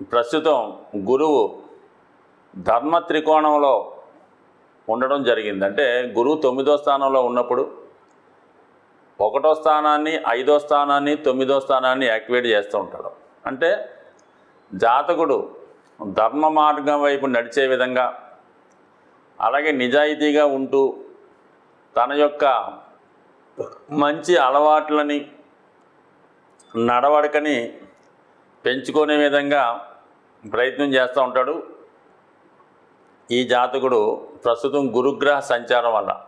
ప్రస్తుతం గురువు ధర్మ త్రికోణంలో ఉండడం జరిగింది. అంటే గురువు తొమ్మిదో స్థానంలో ఉన్నప్పుడు ఒకటో స్థానాన్ని ఐదో స్థానాన్ని తొమ్మిదో స్థానాన్ని యాక్టివేట్ చేస్తూ ఉంటాడు. అంటే జాతకుడు ధర్మ మార్గం వైపు నడిచే విధంగా అలాగే నిజాయితీగా ఉంటూ తన యొక్క మంచి అలవాట్లని నడవడికని పెంచుకునే విధంగా ప్రయత్నం చేస్తూ ఉంటాడు. ఈ జాతకుడు ప్రస్తుతం గురుగ్రహ సంచారం వల్ల.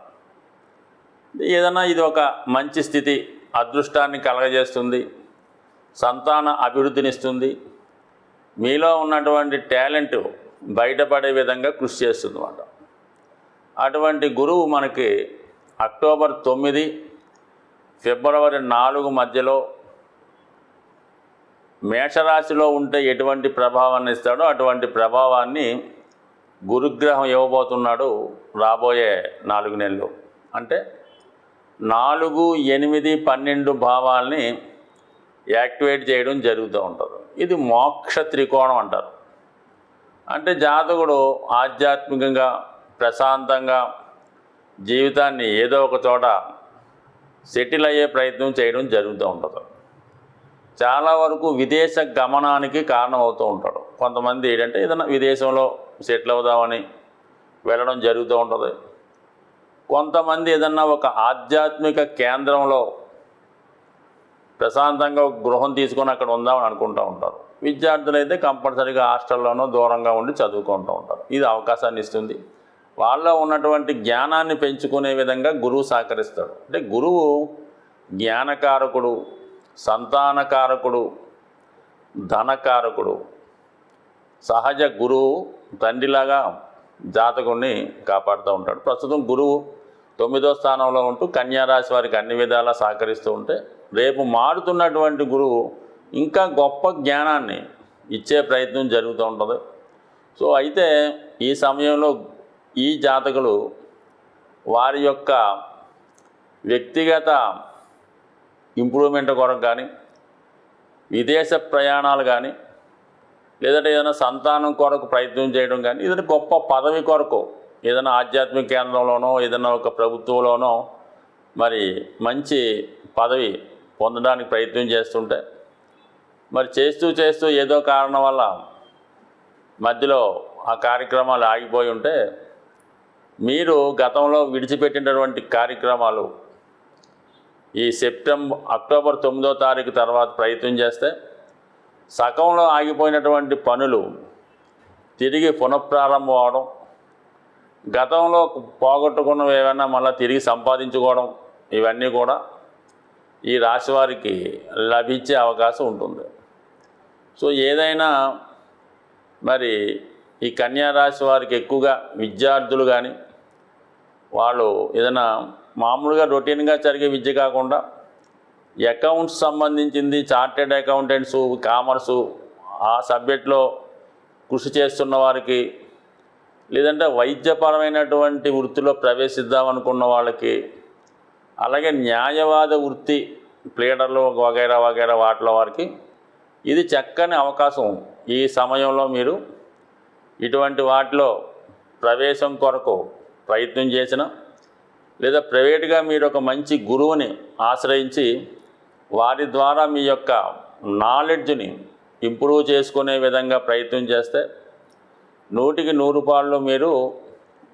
ఏదైనా ఇది ఒక మంచి స్థితి అదృష్టాన్ని కలగజేస్తుంది సంతాన అభివృద్ధినిస్తుంది. మీలో ఉన్నటువంటి టాలెంట్ బయటపడే విధంగా కృషి చేస్తుంది అన్నమాట. అటువంటి గురువు మనకి అక్టోబర్ తొమ్మిది ఫిబ్రవరి నాలుగు మధ్యలో మేషరాశిలో ఉంటే ఎటువంటి ప్రభావాన్ని ఇస్తాడో అటువంటి ప్రభావాన్ని గురుగ్రహం ఇవ్వబోతున్నాడు రాబోయే నాలుగు నెలలు. అంటే నాలుగు ఎనిమిది పన్నెండు భావాల్ని యాక్టివేట్ చేయడం జరుగుతూ ఉంటారు ఇది మోక్ష త్రికోణం అంటారు. అంటే జాతకుడు ఆధ్యాత్మికంగా ప్రశాంతంగా జీవితాన్ని ఏదో ఒక చోట సెటిల్ అయ్యే ప్రయత్నం చేయడం జరుగుతూ ఉంటుంది. చాలా వరకు విదేశ గమనానికి కారణం అవుతూ ఉంటాడు. కొంతమంది ఏంటంటే ఏదైనా విదేశంలో సెటిల్ అవుదామని వెళ్ళడం జరుగుతూ ఉంటుంది. కొంతమంది ఏదన్నా ఒక ఆధ్యాత్మిక కేంద్రంలో ప్రశాంతంగా గృహం తీసుకొని అక్కడ ఉందామని అనుకుంటూ ఉంటారు. విద్యార్థులు అయితే కంపల్సరీగా హాస్టల్లోనో దూరంగా ఉండి చదువుకుంటూ ఉంటారు. ఇది అవకాశాన్ని ఇస్తుంది. వాళ్ళలో ఉన్నటువంటి జ్ఞానాన్ని పెంచుకునే విధంగా గురువు సహకరిస్తాడు. అంటే గురువు జ్ఞానకారకుడు. సంతానకారకుడు ధనకారకుడు సహజ గురువు తండ్రిలాగా జాతకుడిని కాపాడుతూ ఉంటాడు. ప్రస్తుతం గురువు తొమ్మిదో స్థానంలో ఉంటూ కన్యారాశి వారికి అన్ని విధాలా సహకరిస్తూ ఉంటే రేపు మారుతున్నటువంటి గురువు ఇంకా గొప్ప జ్ఞానాన్ని ఇచ్చే ప్రయత్నం జరుగుతూ ఉంటుంది. సో అయితే ఈ సమయంలో ఈ జాతకులు వారి యొక్క వ్యక్తిగత ఇంప్రూవ్మెంట్ కొరకు కానీ విదేశ ప్రయాణాలు కానీ లేదంటే ఏదైనా సంతానం కొరకు ప్రయత్నం చేయడం కానీ ఏదైనా గొప్ప పదవి కొరకు ఏదైనా ఆధ్యాత్మిక కేంద్రంలోనో ఏదైనా ఒక ప్రభుత్వంలోనో మరి మంచి పదవి పొందడానికి ప్రయత్నం చేస్తుంటే మరి చేస్తూ చేస్తూ ఏదో కారణం వల్ల మధ్యలో ఆ కార్యక్రమాలు ఆగిపోయి ఉంటే మీరు గతంలో విడిచిపెట్టినటువంటి కార్యక్రమాలు ఈ సెప్టెంబర్ అక్టోబర్ తొమ్మిదో తారీఖు తర్వాత ప్రయత్నం చేస్తే సగంలో ఆగిపోయినటువంటి పనులు తిరిగి పునఃప్రారంభం అవడం గతంలో పోగొట్టుకున్నవి ఏమైనా మళ్ళీ తిరిగి సంపాదించుకోవడం ఇవన్నీ కూడా ఈ రాశి వారికి లభించే అవకాశం ఉంటుంది. సో ఏదైనా మరి ఈ కన్యా రాశి వారికి ఎక్కువగా విద్యార్థులు కానీ వాళ్ళు ఏదైనా మామూలుగా రొటీన్గా జరిగే విద్య కాకుండా అకౌంట్స్ సంబంధించింది చార్టెడ్ అకౌంటెంట్స్ కామర్సు ఆ సబ్జెక్ట్లో కృషి చేస్తున్న వారికి లేదంటే వైద్యపరమైనటువంటి వృత్తిలో ప్రవేశిద్దామనుకున్న వాళ్ళకి అలాగే న్యాయవాద వృత్తి ప్లేడర్లు వగైరా వగైరా వాటిలో వారికి ఇది చక్కని అవకాశం. ఈ సమయంలో మీరు ఇటువంటి వాటిలో ప్రవేశం కొరకు ప్రయత్నం చేసిన లేదా ప్రైవేట్గా మీరు ఒక మంచి గురువుని ఆశ్రయించి వారి ద్వారా మీ యొక్క నాలెడ్జ్ని ఇంప్రూవ్ చేసుకునే విధంగా ప్రయత్నం చేస్తే నూటికి నూరు పాళ్ళు మీరు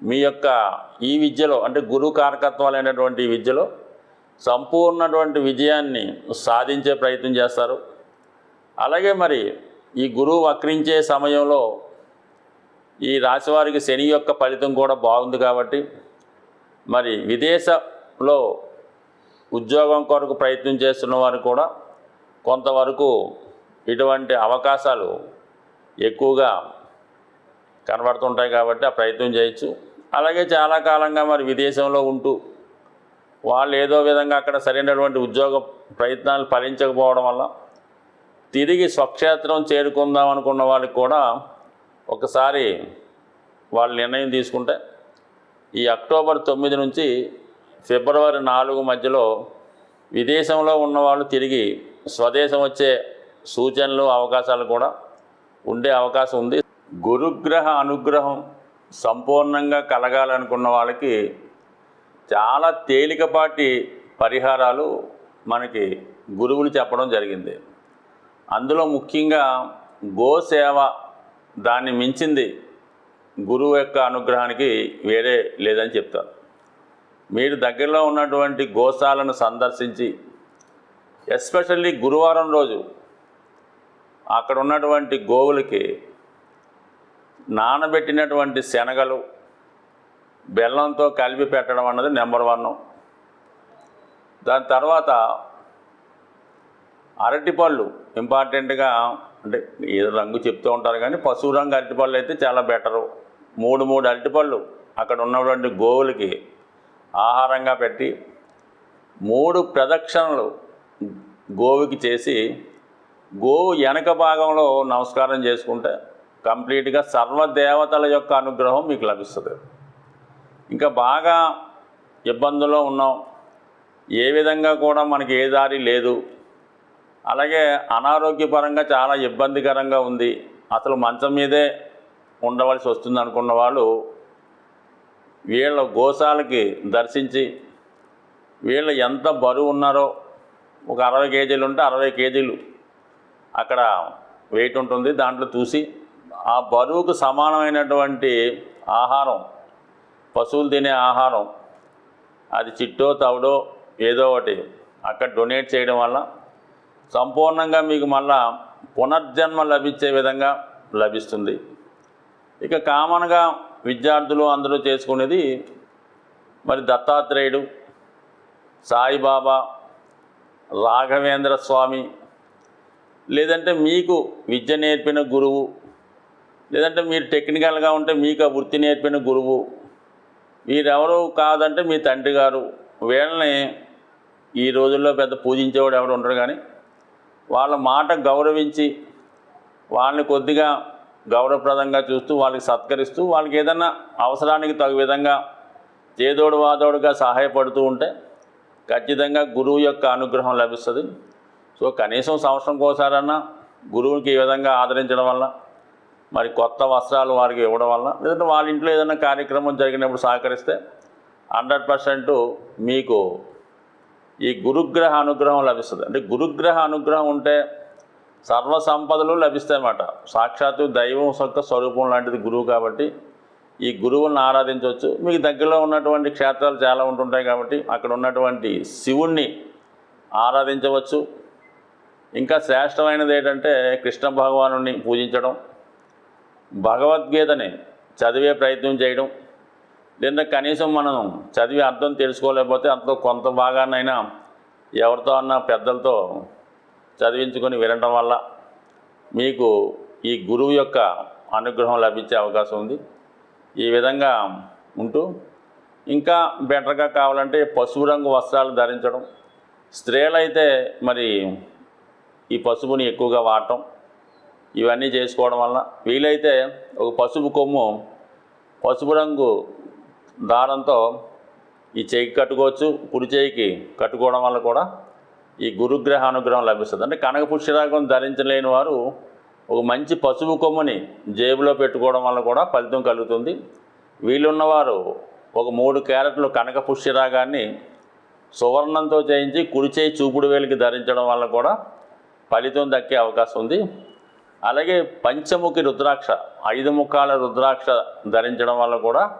మీ యొక్క ఈ విద్యలో అంటే గురు కారకత్వాలైనటువంటి ఈ విద్యలో సంపూర్ణటువంటి విజయాన్ని సాధించే ప్రయత్నం చేస్తారు. అలాగే మరి ఈ గురువు వక్రించే సమయంలో ఈ రాశివారికి శని యొక్క ఫలితం కూడా బాగుంది కాబట్టి మరి విదేశంలో ఉద్యోగం కొరకు ప్రయత్నం చేస్తున్న వారు కూడా కొంతవరకు ఇటువంటి అవకాశాలు ఎక్కువగా కనబడుతుంటాయి కాబట్టి ఆ ప్రయత్నం చేయొచ్చు. అలాగే చాలా కాలంగా మరి విదేశంలో ఉంటూ వాళ్ళు ఏదో విధంగా అక్కడ సరైనటువంటి ఉద్యోగ ప్రయత్నాలు ఫలించకపోవడం వల్ల తిరిగి స్వక్షేత్రం చేరుకుందాం అనుకున్న వాళ్ళకి కూడా ఒకసారి వాళ్ళు నిర్ణయం తీసుకుంటే ఈ అక్టోబర్ తొమ్మిది నుంచి ఫిబ్రవరి నాలుగు మధ్యలో విదేశంలో ఉన్నవాళ్ళు తిరిగి స్వదేశం వచ్చే సూచనలు అవకాశాలు కూడా ఉండే అవకాశం ఉంది. గురుగ్రహ అనుగ్రహం సంపూర్ణంగా కలగాలనుకున్న వాళ్ళకి చాలా తేలికపాటి పరిహారాలు మనకి గురువులు చెప్పడం జరిగింది. అందులో ముఖ్యంగా గోసేవ దాన్ని మించింది గురువు యొక్క అనుగ్రహానికి వేరే లేదని చెప్తారు. మీరు దగ్గరలో ఉన్నటువంటి గోశాలను సందర్శించి ఎస్పెషల్లీ గురువారం రోజు అక్కడ ఉన్నటువంటి గోవులకి నానబెట్టినటువంటి శనగలు బెల్లంతో కలిపి పెట్టడం అన్నది నెంబర్ వన్. దాని తర్వాత అరటిపళ్ళు ఇంపార్టెంట్గా అంటే ఏదో రంగు చెప్తూ ఉంటారు కానీ పశువు రంగు అరటిపళ్ళు అయితే చాలా బెటరు. మూడు మూడు అరటిపళ్ళు అక్కడ ఉన్నటువంటి గోవులకి ఆహారంగా పెట్టి మూడు ప్రదక్షిణలు గోవుకి చేసి గోవు వెనక భాగంలో నమస్కారం చేసుకుంటే కంప్లీట్గా సర్వదేవతల యొక్క అనుగ్రహం మీకు లభిస్తుంది. ఇంకా బాగా ఇబ్బందుల్లో ఉన్నాం. ఏ విధంగా కూడా మనకి ఏ దారి లేదు. అలాగే అనారోగ్యపరంగా చాలా ఇబ్బందికరంగా ఉంది. అసలు మంచం మీదే ఉండవలసి వస్తుంది అనుకున్న వాళ్ళు వీళ్ళ గోశాలకి దర్శించి వీళ్ళు ఎంత బరువు ఉన్నారో ఒక అరవై కేజీలు ఉంటే అరవై కేజీలు అక్కడ వెయిట్ ఉంటుంది దాంట్లో చూసి ఆ బరువుకు సమానమైనటువంటి ఆహారం పశువులు తినే ఆహారం అది చిట్టో తవుడో ఏదో ఒకటి అక్కడ డొనేట్ చేయడం వల్ల సంపూర్ణంగా మీకు మళ్ళా పునర్జన్మ లభించే విధంగా లభిస్తుంది. ఇక కామన్గా విద్యార్థులు అందరూ చేసుకునేది మరి దత్తాత్రేయుడు సాయిబాబా రాఘవేంద్ర స్వామి లేదంటే మీకు విద్య నేర్పిన గురువు లేదంటే మీరు టెక్నికల్గా ఉంటే మీకు ఆ వృత్తి నేర్పిన గురువు మీరెవరు కాదంటే మీ తండ్రి గారు. వీళ్ళని ఈ రోజుల్లో పెద్ద పూజించేవాడు ఎవడు ఉండరు కానీ వాళ్ళ మాట గౌరవించి వాళ్ళని కొద్దిగా గౌరవప్రదంగా చూస్తూ వాళ్ళకి సత్కరిస్తూ వాళ్ళకి ఏదన్నా అవసరానికి తగు విధంగా చేదోడు వాదోడుగా సహాయపడుతూ ఉంటే ఖచ్చితంగా గురువు యొక్క అనుగ్రహం లభిస్తుంది. సో కనీసం సంవత్సరం కోసారన్నా గురువుకి ఈ విధంగా ఆదరించడం వల్ల మరి కొత్త వస్త్రాలు వారికి ఇవ్వడం వల్ల లేదంటే వాళ్ళ ఇంట్లో ఏదైనా కార్యక్రమం జరిగినప్పుడు సహకరిస్తే హండ్రెడ్ పర్సెంట్ మీకు ఈ గురుగ్రహ అనుగ్రహం లభిస్తుంది. అంటే గురుగ్రహ అనుగ్రహం ఉంటే సర్వ సంపదలు లభిస్తాయన్నమాట. సాక్షాత్తు దైవం యొక్క స్వరూపం లాంటిది గురువు కాబట్టి ఈ గురువులను ఆరాధించవచ్చు. మీకు దగ్గరలో ఉన్నటువంటి క్షేత్రాలు చాలా ఉంటుంటాయి కాబట్టి అక్కడ ఉన్నటువంటి శివుణ్ణి ఆరాధించవచ్చు. ఇంకా శ్రేష్టమైనది ఏంటంటే కృష్ణ భగవాను పూజించడం భగవద్గీతని చదివే ప్రయత్నం చేయడం. లేదా కనీసం మనం చదివి అర్థం తెలుసుకోలేకపోతే అంత కొంత భాగాన్నైనా ఎవరితో అన్న పెద్దలతో చదివించుకొని వినడం వల్ల మీకు ఈ గురువు యొక్క అనుగ్రహం లభించే అవకాశం ఉంది. ఈ విధంగా ఉంటూ ఇంకా బెటర్గా కావాలంటే పసుపు రంగు వస్త్రాలు ధరించడం. స్త్రీలైతే మరి ఈ పసుపుని ఎక్కువగా వాడటం. ఇవన్నీ చేసుకోవడం వల్ల వీలైతే ఒక పసుపు కొమ్ము పసుపు రంగు దారంతో ఈ చేయికి కట్టుకోవచ్చు. కుడి చేయికి కట్టుకోవడం వల్ల కూడా ఈ గురుగ్రహ అనుగ్రహం లభిస్తుంది. అంటే కనక పుష్యరాగం ధరించలేని వారు ఒక మంచి పసుపు కొమ్ముని జేబులో పెట్టుకోవడం వల్ల కూడా ఫలితం కలుగుతుంది. వీలున్నవారు ఒక మూడు క్యారెట్లు కనక పుష్యరాగాన్ని సువర్ణంతో చేయించి కుడిచేయి చూపుడు వేలికి ధరించడం వల్ల కూడా ఫలితం దక్కే అవకాశం ఉంది. అలాగే పంచముఖి రుద్రాక్ష ఐదు ముఖాల రుద్రాక్ష ధరించడం వల్ల కూడా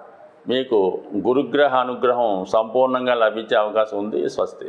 మీకు గురుగ్రహ అనుగ్రహం సంపూర్ణంగా లభించే అవకాశం ఉంది. స్వస్తి.